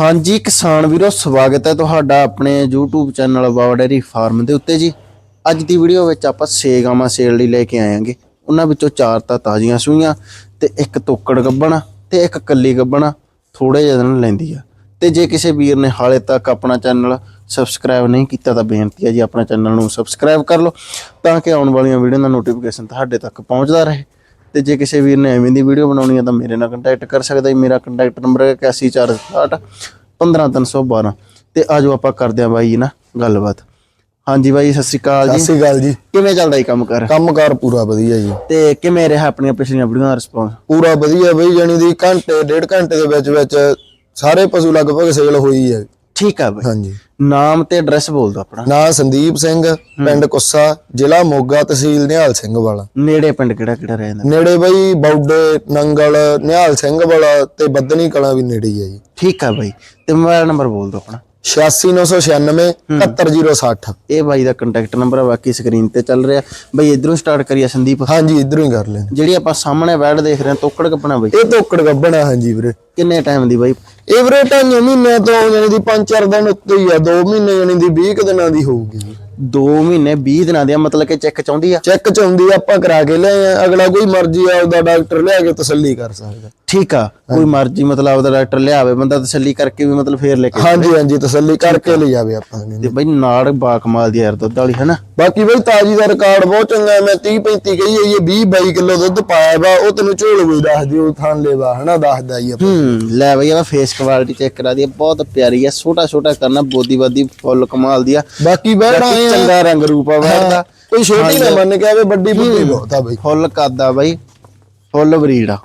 ਹਾਂਜੀ, ਕਿਸਾਨ ਵੀਰੋ, ਸਵਾਗਤ ਹੈ ਤੁਹਾਡਾ ਆਪਣੇ YouTube channel Bawa dairy farm ਦੇ ਉੱਤੇ ਜੀ। ਅੱਜ ਦੀ ਵੀਡੀਓ ਵਿੱਚ ਆਪਾਂ ਛੇ ਗਾਵਾਂ ਸੇਲ ਲਈ ਲੈ ਕੇ ਆਏਾਂਗੇ ਉਹਨਾਂ ਵਿੱਚੋਂ ਚਾਰ ਤਾਂ ਤਾਜ਼ੀਆਂ ਸੂਈਆਂ ਤੇ ਇੱਕ ਤੋਕੜ ਗੱਬਣਾ ਤੇ ਇੱਕ ਕੱਲੀ ਗੱਬਣਾ ਥੋੜੇ ਜਿਹੇ ਦਿਨ ਲੈਂਦੀ ਆ। ਤੇ ਜੇ ਕਿਸੇ ਵੀਰ ਨੇ ਹਾਲੇ ਤੱਕ ਆਪਣਾ ਚੈਨਲ ਸਬਸਕ੍ਰਾਈਬ ਨਹੀਂ ਕੀਤਾ ਤਾਂ ਬੇਨਤੀ ਹੈ ਜੀ ਆਪਣਾ ਚੈਨਲ ਨੂੰ ਸਬਸਕ੍ਰਾਈਬ ਕਰ ਲਓ ਤਾਂ ਕਿ ਆਉਣ ਵਾਲੀਆਂ ਵੀਡੀਓ ਦਾ ਨੋਟੀਫਿਕੇਸ਼ਨ ਤੁਹਾਡੇ ਤੱਕ ਪਹੁੰਚਦਾ ਰਹੇ। ਤੇ ਜੇ ਕਿਸੇ ਵੀਰ ਨੇ ਐਵੇਂ ਦੀ ਵੀਡੀਓ ਬਣਾਉਣੀ ਹੈ ਤਾਂ ਮੇਰੇ ਨਾਲ ਕੰਟੈਕਟ ਕਰ ਸਕਦਾ ਹੈ ਮੇਰਾ ਕੰਟੈਕਟ ਨੰਬਰ ਹੈ 8146 15312 ਤੇ ਆਜੋ ਆਪਾਂ ਕਰਦੇ ਆਂ ਬਾਈ ਨਾ ਗੱਲਬਾਤ। ਹਾਂਜੀ ਬਾਈ ਸਤਿ ਸ਼੍ਰੀ ਅਕਾਲ ਸਤਿ ਜੀ ਸ਼੍ਰੀ ਅਕਾਲ ਜੀ। ਕਿਵੇਂ ਚੱਲਦਾ ਜੀ ਕੰਮ ਕਰ ਕੰਮਕਾਰ ਪੂਰਾ ਵਧੀਆ ਜੀ। ਤੇ ਕਿਵੇਂ ਰਿਹਾ ਆਪਣੀਆਂ ਪਿਛਲੀਆਂ ਵੀਡੀਓ ਦਾ ਰਿਸਪੌਂਸ ਪੂਰਾ ਵਧੀਆ ਬਈ ਜਾਨੀ ਦੀ ਘੰਟੇ ਡੇਢ ਘੰਟੇ ਦੇ ਵਿੱਚ ਵਿੱਚ ਸਾਰੇ ਪਸ਼ੂ ਲਗਭਗ ਸੇਲ ਹੋਈ ਹੈ। ਠੀਕ ਆ ਬਾਈ। ਹਾਂਜੀ। ਨਾਮ ਤੇ ਐਡਰੈਸ ਬੋਲ ਦਿਓ ਆਪਣਾ। ਨਾਂ ਸੰਦੀਪ ਸਿੰਘ ਪਿੰਡ ਕੁੱਸਾ ਜ਼ਿਲ੍ਹਾ ਮੋਗਾ ਤਹਿਸੀਲ ਨਿਹਾਲ ਸਿੰਘ ਵਾਲਾ। ਨੇੜੇ ਪਿੰਡ ਕਿਹੜਾ ਕਿਹੜਾ ਰਹਿੰਦਾ ਨੇੜੇ ਬਈ ਬੌਡੇ ਨੰਗਲ ਨਿਹਾਲ ਸਿੰਘ ਵਾਲਾ ਤੇ ਬੱਦਨੀ ਕਲਾਂ ਵੀ ਨੇੜੇ ਹੀ ਹੈ ਜੀ। ਠੀਕ ਆ ਬਾਈ। ਤੇ ਮੋਬਾਈਲ ਨੰਬਰ ਬੋਲ ਦਿਓ ਆਪਣਾ। 86996 71060 ਇਹ ਬਾਈ ਦਾ ਕੰਟੈਕਟ ਨੰਬਰ ਆ ਬਾਕੀ ਸਕਰੀਨ ਤੇ ਚੱਲ ਰਿਹਾ। ਬਾਈ ਇਧਰੋਂ ਸਟਾਰਟ ਕਰੀਏ ਸੰਦੀਪ। ਹਾਂਜੀ ਇਧਰੋਂ ਹੀ ਕਰ ਲੈਣ ਜਿਹੜੀ ਆਪਾਂ ਸਾਹਮਣੇ ਬੈਡ ਦੇਖ ਰਹੇ ਹਾਂ ਤੋਕੜ ਕੱਪਣਾ ਬਾਈ। ਇਹ ਤੋਕੜ ਗੱਬਣਾ ਹਾਂਜੀ ਵੀਰੇ। ਕਿੰਨੇ ਟਾਈਮ ਦੀ ਬਾਈ? ਇਹ ਵੀਰੇ ਢਾਈਆਂ ਮਹੀਨੇ ਤੋਂ ਜਾਨੀ ਦੀ 5-4 ਦਿਨ ਉੱਤੇ ਹੀ ਆ 2 ਮਹੀਨੇ ਜਾਨੀ ਦੀ 20 ਕੁ ਦਿਨਾਂ ਦੀ ਹੋਊਗੀ। 2 ਮਹੀਨੇ 20 ਦਿਨਾਂ ਦੀ ਆ, ਮਤਲਬ ਕਿ ਚੈੱਕ ਚਾਹੁੰਦੀ ਆ? ਚੈੱਕ ਚ ਆਉਂਦੀ ਆ, ਆਪਾਂ ਕਰਾ ਕੇ ਲਿਆਏ ਆ। ਅਗਲਾ ਕੋਈ ਮਰਜ਼ੀ ਆ ਉਹਦਾ ਡਾਕਟਰ ਲਿਆ ਕੇ ਤਸੱਲੀ ਕਰ ਸਕਦਾ। ਠੀਕ ਆ ਕੋਈ ਮਰਜ਼ੀ ਮਤਲਬ ਆਪਦਾ ਡਾਕਟਰ ਲਿਆਵੇ ਬੰਦਾ ਤਸੱਲੀ ਕਰਕੇ ਵੀ ਮਤਲਬ ਫੇਰ ਲੈ ਕੇ ਹਾਂਜੀ ਹਾਂਜੀ ਤਸੱਲੀ ਕਰਕੇ ਲੈ ਜਾਵੇ ਆਪਾਂ ਤੇ ਬਾਈ ਨਾੜ ਬਾ ਕਮਾਲ ਦੀ ਯਾਰ ਦੁੱਧ ਵਾਲੀ ਹੈ ਨਾ ਬਾਕੀ ਬਈ ਤਾਜੀ ਦਾ ਰਿਕਾਰਡ ਬਹੁਤ ਚੰਗਾ ਹੈ। ਮੈਂ 30 35 ਕਹੀ ਹੈ ਇਹ 20 22 ਕਿਲੋ ਦੁੱਧ ਪਾਇਆ ਵਾ ਉਹ ਤੈਨੂੰ ਝੋਲ ਕੋਈ ਦੱਸ ਦਿਓ ਥਾਨ ਲੈਵਾ ਹਨਾ ਦੱਸਦਾ ਹੀ ਆਪਾਂ। ਲੈ ਬਈ ਆ ਫੇਸ ਕੁਆਲਿਟੀ ਚੈੱਕ ਕਰਾ ਦੀ ਬਹੁਤ ਪਿਆਰੀ ਆ ਛੋਟਾ ਛੋਟਾ ਕਰਨਾ ਬੋਦੀ ਬਾਦੀ ਫੁੱਲ ਕਮਾਲ ਦੀ ਆ। ਬਾਕੀ ਆ ਚੰਗਾ ਰੰਗ ਰੂਪ ਆ ਵੈਰ ਦਾ। ਕੋਈ ਛੋਟੀ ਨਾ ਮੰਨ ਕੇ ਆਵੇ ਵੱਡੀ ਬੁੱਢੀ ਬਹੁਤ ਆ ਬਈ। ਫੁੱਲ ਕਾਦਾ ਬਾਈ। ਫੁੱਲ ਬਰੀਡ ਆ।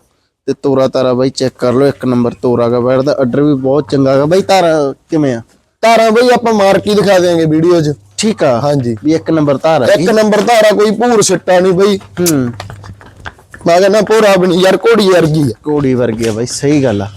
ਤੇ ਤੋਰਾ ਤਾਰਾ ਬਾਈ ਚੈੱਕ ਕਰ ਲਓ ਇੱਕ ਨੰਬਰ ਤੋਰਾ ਦਾ ਵੈਰ ਦਾ। ਆਰਡਰ ਵੀ ਬਹੁਤ ਚੰਗਾ ਗਾ। ਬਾਈ ਤਾਰਾ ਕਿਵੇਂ ਆ? ਧਾਰਾਂ ਬਈ ਆਪਾਂ ਮਾਰ ਕੇ ਦਿਖਾ ਦੇਾਂਗੇ ਵੀਡੀਓ 'ਚ। ਠੀਕ ਆ। ਹਾਂਜੀ। ਵੀ ਇੱਕ ਨੰਬਰ ਤਾਰਾ ਇੱਕ ਨੰਬਰ ਧਾਰਾ ਕੋਈ ਭੂਰ ਸਿੱਟਾ ਨਹੀਂ ਬਈ। ਹੂੰ। ਮੈਂ ਕਹਿੰਦਾ ਪੂਰਾ ਬਣੀ ਯਾਰ ਘੋੜੀ ਵਰਗੀ ਆ। ਕੋੜੀ ਵਰਗੀ ਆ ਬਾਈ ਸਹੀ ਗੱਲ ਆ।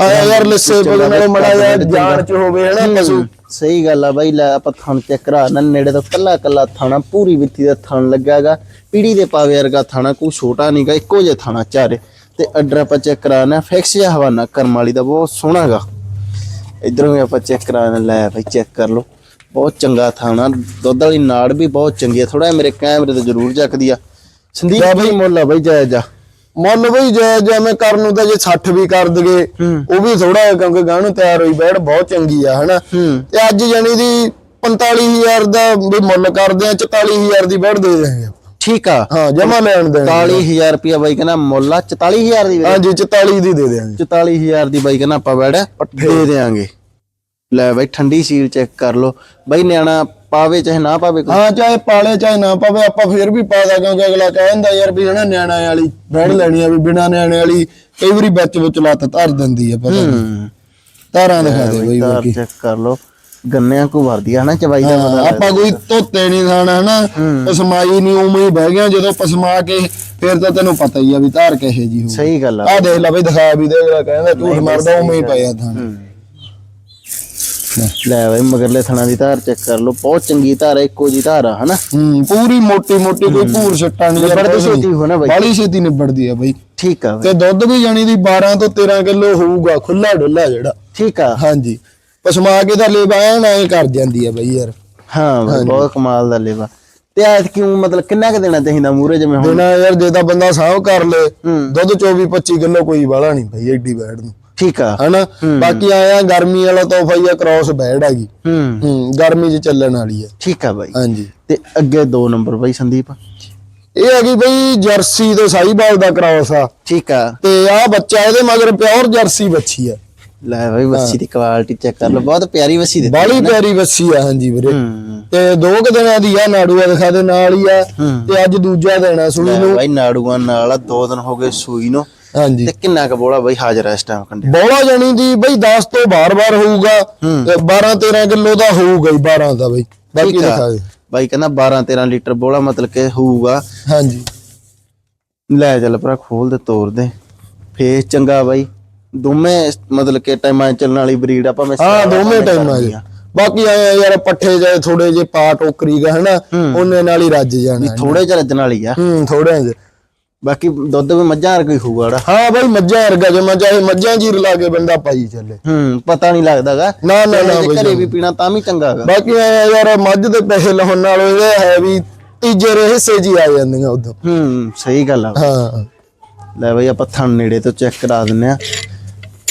ਆਇਆ ਯਾਰ ਲਿੱਸੇ ਬੋਲਣ ਨਾਲੋਂ ਮੜਾ ਯਾਰ ਜਾਨ ਚ ਹੋਵੇ ਹਨਾ ਪਸ਼ੂ। ਸਹੀ ਗੱਲ ਆ ਬਾਈ ਲੈ ਆਪਾਂ ਥਣ ਚੈੱਕ ਕਰਾ ਨਾ ਨੇੜੇ ਤੋਂ ਕੱਲਾ ਕੱਲਾ ਥਾਣਾ ਪੂਰੀ ਵਿੱਥੀ ਦਾ ਥਣ ਲੱਗਾਗਾ ਪੀੜੀ ਦੇ ਪਾਵੇ ਵਰਗਾ ਥਾਣਾ ਕੋਈ ਛੋਟਾ ਨਹੀਂਗਾ ਇੱਕੋ ਜਿਹਾ ਥਾਣਾ ਚਾਰੇ। ਤੇ ਅੱਡਰ ਆਪਾਂ ਚੈੱਕ ਕਰਾਣਾ ਫਿਕਸ ਜਿਹਾ ਹਵਾਨਾ ਕਰਮ ਵਾਲੀ ਦਾ ਬਹੁਤ ਸੋਹਣਾਗਾ ਇਧਰੋਂ ਵੀ ਆਪਾਂ ਚੈੱਕ ਕਰਾਣਾ ਲੈ ਬਾਈ ਚੈੱਕ ਕਰ ਲਓ। ਬਹੁਤ ਚੰਗਾ ਥਾਣਾ ਦੁੱਧ ਵਾਲੀ ਨਾੜ ਵੀ ਬਹੁਤ ਚੰਗੀ ਆ ਥੋੜਾ ਮੇਰੇ ਕੈਮਰੇ ਤੇ ਜ਼ਰੂਰ ਜੱਕਦੀ ਆ। ਸੰਦੀਪ ਬਾਈ ਮੁੱਲ ਆ ਬਾਈ ਜਾਇਜ਼ ਆ। ਮੁੱਲ ਬਈ ਜੇ ਜਿਵੇਂ ਕਰਨ ਨੂੰ ਤਾਂ ਜੇ 60 ਵੀ ਕਰ ਦਗੇ ਉਹ ਵੀ ਥੋੜਾ ਕਿਉਂਕਿ ਗਾਂ ਨੂੰ ਤਿਆਰ ਹੋਈ ਬੈੜ ਬਹੁਤ ਚੰਗੀ ਆ ਹਨਾ? ਤੇ ਅੱਜ ਜਾਨੀ ਦੀ 45000 ਦਾ ਵੀ ਮੁੱਲ ਕਰਦੇ ਆ 44000 ਦੀ ਬੈੜ ਦੇ ਦੇਣਗੇ। ਠੀਕ ਆ। ਹਾਂ ਜਮਾ ਲੈਣ ਦੇਣ 44000 ਰੁਪਿਆ ਬਾਈ ਕਹਿੰਦਾ ਮੁੱਲ ਆ 44000 ਦੀ ਹਾਂਜੀ 44 ਦੀ ਦੇ ਦੇਣਗੇ 44000 ਦੀ ਬਾਈ ਕਹਿੰਦਾ ਆਪਾਂ ਬੈੜ ਦੇ ਦੇਾਂਗੇ ਲੈ ਬਾਈ ਠੰਡੀ ਸੀਲ ਚੈੱਕ ਕਰ ਲਓ। ਬਾਈ ਨਿਆਣਾ ਪਾਵੇ ਚਾਹੇ ਨਾ ਪਾਵੇ ਕੋਈ। ਹਾਂ ਚਾਹੇ ਪਾਲੇ ਚਾਹੇ ਨਾ ਪਾਵੇ ਆਪਾਂ ਫੇਰ ਵੀ ਪਾਦਾ ਕਿਉਂਕਿ ਅਗਲਾ ਕਹਿੰਦਾ ਯਾਰ ਵੀ ਹਨਾ ਨਿਆਣਾ ਵਾਲੀ ਬੈੜ ਲੈਣੀ ਆ ਵੀ ਬਿਨਾ ਨਿਆਣੇ ਵਾਲੀ ਕਈ ਵਾਰੀ ਵਿੱਚ ਵਿੱਚ ਲੱਤ ਧਰ ਦਿੰਦੀ ਆ ਪਤਾ ਨੀ। ਹੂੰ। ਧਾਰਾਂ ਦਿਖਾ ਦੇ ਬਈ ਤਾਰ ਬਾਕੀ। ਚੈੱਕ ਕਰ ਲਓ। ਗੰਨਿਆਂ ਕੋ ਵਰਦੀ ਆ ਨਾ ਚਵਾਈ ਦਾ ਹਾਂ, ਪਤਾ ਆਪਾਂ ਕੋਈ ਧੋਤੇ ਨਹੀਂ ਖਾਣਾ ਹਨਾ। ਪਸਮਾਈ ਨਹੀਂ ਉਵੇਂ ਹੀ ਬਹਿ ਗਿਆ ਜਦੋਂ ਪਸਮਾ ਕੇ ਫਿਰ ਤਾਂ ਤੈਨੂੰ ਪਤਾ ਹੀ ਆ ਵੀ ਧਾਰ ਕਿਹੇ ਜੀ ਹੋ ਸਹੀ ਗੱਲ ਆ। ਆ ਦੇਖ ਲੈ ਬਈ ਦਿਖਾ ਵੀ ਦੇ ਅਗਲਾ ਕਹਿੰਦਾ ਝੂਠ ਮਾਰਦਾ ਉਵੇਂ ਹੀ ਪਿਆ ਥਾਂ ਲੈ ਬਾਈ ਮਗਰਲੇ ਥਣਾ ਦੀ ਧਾਰ ਚੈੱਕ ਕਰ ਲਓ। ਬਹੁਤ ਚੰਗੀ ਧਾਰ ਆ ਇੱਕੋ ਜੀ ਧਾਰ ਆ ਹਨਾ? ਹੂੰ ਪੂਰੀ ਮੋਟੀ ਮੋਟੀ ਕੋਈ ਭੂਰ ਛੱਟਾਂ ਨਹੀਂ ਨਿਬੜਦੀ ਛੇਤੀ ਹੋ ਨਾ ਬਾਈ। ਬਾਲੀ ਛੇਤੀ ਨਿਬੜਦੀ ਆ ਬਈ। ਠੀਕ ਆ ਤੇ ਦੁੱਧ ਵੀ ਜਾਣੀ ਦੀ 12 ਤੋਂ 13 ਕਿਲੋ ਹੋਊਗਾ ਖੁੱਲਾ ਡੁੱਲਾ ਜਿਹੜਾ। ਠੀਕ ਆ। ਹਾਂਜੀ। ਪਸਮਾ ਕੇ ਤਾਂ ਲੇਵਾ ਐਨ ਐ ਕਰ ਜਾਂਦੀ ਆ ਬਈ ਯਾਰ। ਹਾਂ ਬਾਈ, ਬਹੁਤ ਕਮਾਲ ਦਾ ਲੇਵਾ। ਤੇ ਐਤ ਕਿਉਂ ਮਤਲਬ ਕਿੰਨਾ ਕੁ ਦੇਣਾ ਚਾਹੀਦਾ ਮੂਰੇ ਜਿਵੇਂ ਹੁਣ? ਬਿਨਾ ਯਾਰ ਜੇ ਤਾਂ ਬੰਦਾ ਸਾਹ ਕਰ ਲੇ ਹੂੰ। ਦੁੱਧ 24 25 ਕਿਲੋ ਕੋਈ ਵਾਲਾ ਨਹੀਂ ਬਈ ਐਡੀ ਬੈੜ ਨੂੰ। ਠੀਕ ਆ। ਹਨਾ? ਬਾਕੀ ਆਇਆ ਗਰਮੀ ਵਾਲਾ ਤੋਹਫਾ ਹੀ ਆ ਕ੍ਰਾਸ ਬੈੜ ਹੈਗੀ ਹੂੰ। ਹੂੰ ਗਰਮੀ 'ਚ ਚੱਲਣ ਵਾਲੀ ਆ। ਠੀਕ ਆ ਬਾਈ। ਹਾਂਜੀ। ਤੇ ਅੱਗੇ ਦੋ ਨੰਬਰ ਬਾਈ ਸੰਦੀਪ। ਇਹ ਹੈਗੀ ਬਈ ਜਰਸੀ ਤੇ ਸਾਈਬਾਲ ਦਾ ਕ੍ਰਾਸ ਆ। ਠੀਕ ਆ। ਤੇ ਆ ਬੱਚਾ ਇਹਦੇ ਮਗਰ ਪਿਓਰ ਜਰਸੀ ਬੱਚੀ ਆ। ਲੈ ਬਾਈ ਵੱਛੀ ਦੀ ਕੁਆਲਿਟੀ ਚੈੱਕ ਕਰ ਲਓ। ਬਹੁਤ ਪਿਆਰੀ ਵੱਛੀ ਦਿੱਤੀ ਬਾਲੀ ਪਿਆਰੀ ਬੱਚੀ ਆ ਹਾਂਜੀ ਵੀਰੇ। ਤੇ ਦੋ ਕੁ ਦਿਨਾਂ ਦੀ ਆ ਨਾੜੂਆ ਦਿਖਾ ਦੇ ਨਾਲ ਹੀ ਆ। ਤੇ ਅੱਜ ਦੂਜਾ ਦੇਣਾ ਸੁਣੀ ਲੈ ਨੂੰ। ਬਾਈ ਨਾੜੂਆਂ ਨਾਲ ਆ, ਦੋ ਦਿਨ ਹੋ ਗਏ ਸੂਈ ਨੂੰ। ਹਾਂਜੀ। ਤੇ ਕਿੰਨਾ ਕੁ ਬੋਲਾ ਬਾਈ ਹਾਜ਼ਰ ਆ ਇਸ ਟਾਈਮ ਕੰਡੇ ਬੋਲਾ ਜਾਣੀ ਦੀ ਬਈ 10 ਤੋਂ ਬਾਰ-ਬਾਰ ਹੋਊਗਾ ਤੇ 12 13 ਕਿਲੋ ਦਾ ਹੋਊਗਾ ਹੀ 12 ਦਾ ਬਈ। ਬਾਕੀ ਆ। ਦਿਖਾ ਦੇ। ਬਾਈ ਕਹਿੰਦਾ 12 13 ਲੀਟਰ ਬੋਲਾ ਮਤਲਬ ਕਿ ਹੋਊਗਾ। ਹਾਂਜੀ। ਲੈ ਚੱਲ ਭਰਾ ਖੋਲ ਦੇ ਤੋੜ ਦੇ। ਫੇਸ ਚੰਗਾ ਬਾਈ। ਦੋਵੇਂ ਮਤਲਬ ਕਿ ਟਾਈਮਾਂ ਚੱਲਣ ਵਾਲੀ ਬਰੀਡ ਆਪਾਂ ਮੈਂ ਹਾਂ ਦੋਵੇਂ ਟਾਈਮ ਆ ਜੀ ਬਾਕੀ ਆਇਆ ਯਾਰ ਪੱਠੇ ਜੇ ਥੋੜੇ ਜੇ ਪਾ ਟੋਕਰੀ ਗਾ ਹਨਾ ਉਹਨੇ ਨਾਲ ਹੀ ਰੱਜ ਜਾਣਾ ਥੋੜੇ ਜਿਹਾ ਰੱਜਣ ਵਾਲੀ ਆ। ਹੂੰ ਥੋੜੇ ਜਿਹੇ। ਬਾਕੀ ਦੁੱਧ ਵੀ ਮੱਝਾਂ ਵਰਗਾ ਹੀ ਹੋਊਗਾ ਜਿਹੜਾ। ਹਾਂ ਬਾਈ ਮੱਝਾਂ ਵਰਗਾ ਜਮਾ ਚਾਹੇ ਮੱਝਾਂ ਜੀ ਰਲਾ ਕੇ ਬੰਦਾ ਪਾਈ ਚੱਲੇ। ਹੂੰ ਪਤਾ ਨਹੀਂ ਲੱਗਦਾਗਾ। ਨਾ ਨਾ ਨਾ ਜੇ ਬਾਈ ਘਰੇ ਵੀ ਪੀਣਾ ਤਾਂ ਵੀ ਚੰਗਾ ਹੈਗਾ ਬਾਕੀ ਯਾਰ ਮੱਝ ਦੇ ਪੈਸੇ ਲਾਉਣ ਨਾਲੋਂ ਇਹ ਹੈ ਵੀ ਤੀਜੇ ਹਿੱਸੇ ਜੀ ਆ ਜਾਂਦੀਆਂ ਉਦੋਂ। ਹੂੰ ਸਹੀ ਗੱਲ ਆ। ਹਾਂ। ਲੈ ਬਈ ਆਪਾਂ ਥਣ ਨੇੜੇ ਤੋਂ ਚੈੱਕ ਕਰਾ ਦਿੰਨੇ ਆ।